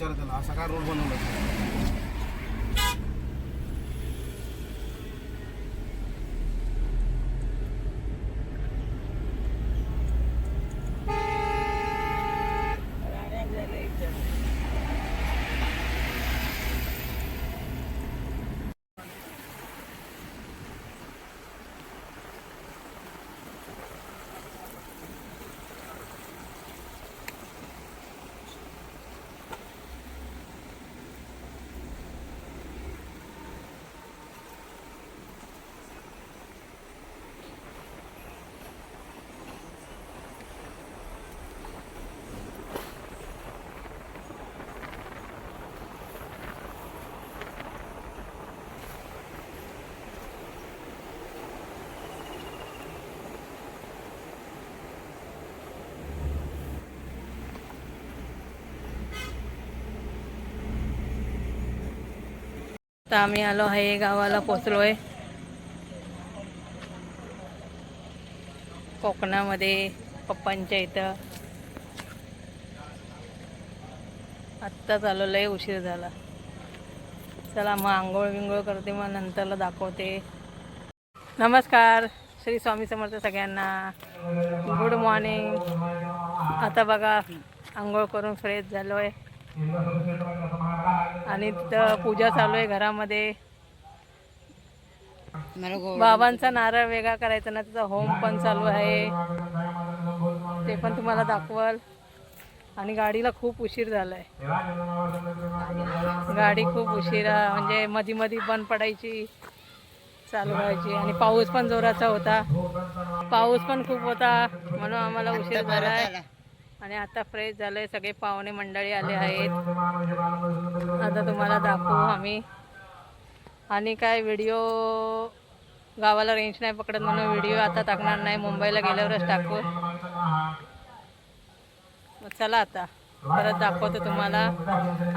विचारत त्याला असा काय रोड बनवला? तर आम्ही आलो आहे गावाला पोचलो आहे कोकणामध्ये पप्पांच्या इथं. आत्ताच आलो आहे उशीर झाला. चला मग आंघोळ विंघोळ करते मग नंतरला दाखवते. नमस्कार श्री स्वामी समर्थ सगळ्यांना. गुड मॉर्निंग आता बघा आंघोळ करून फ्रेश झालो आहे आणि तिथं पूजा चालू आहे घरामध्ये. बाबांचा नारळ वेगळा करायचा ना तिथं होम पण चालू आहे. ते पण तुम्हाला दाखवल. आणि गाडीला खूप उशीर झालाय. गाडी खूप उशिरा म्हणजे मधी मधी बंद पडायची चालू व्हायची. आणि पाऊस पण जोराचा होता. पाऊस पण खूप होता म्हणून आम्हाला उशीर झालाय. आणि आता फ्रेश झालंय सगळे पाहुणे मंडळी आले आहेत. आता तुम्हाला दाखवू आम्ही. आणि काय व्हिडिओ गावाला रेंज नाही पकडत म्हणून व्हिडिओ आता टाकणार नाही. मुंबईला गेल्यावरच टाकू. मग चला आता परत दाखवतो तुम्हाला.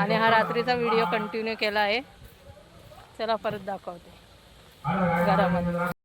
आणि हा रात्रीचा व्हिडिओ कंटिन्यू केला आहे. चला परत दाखवते. घरामध्ये.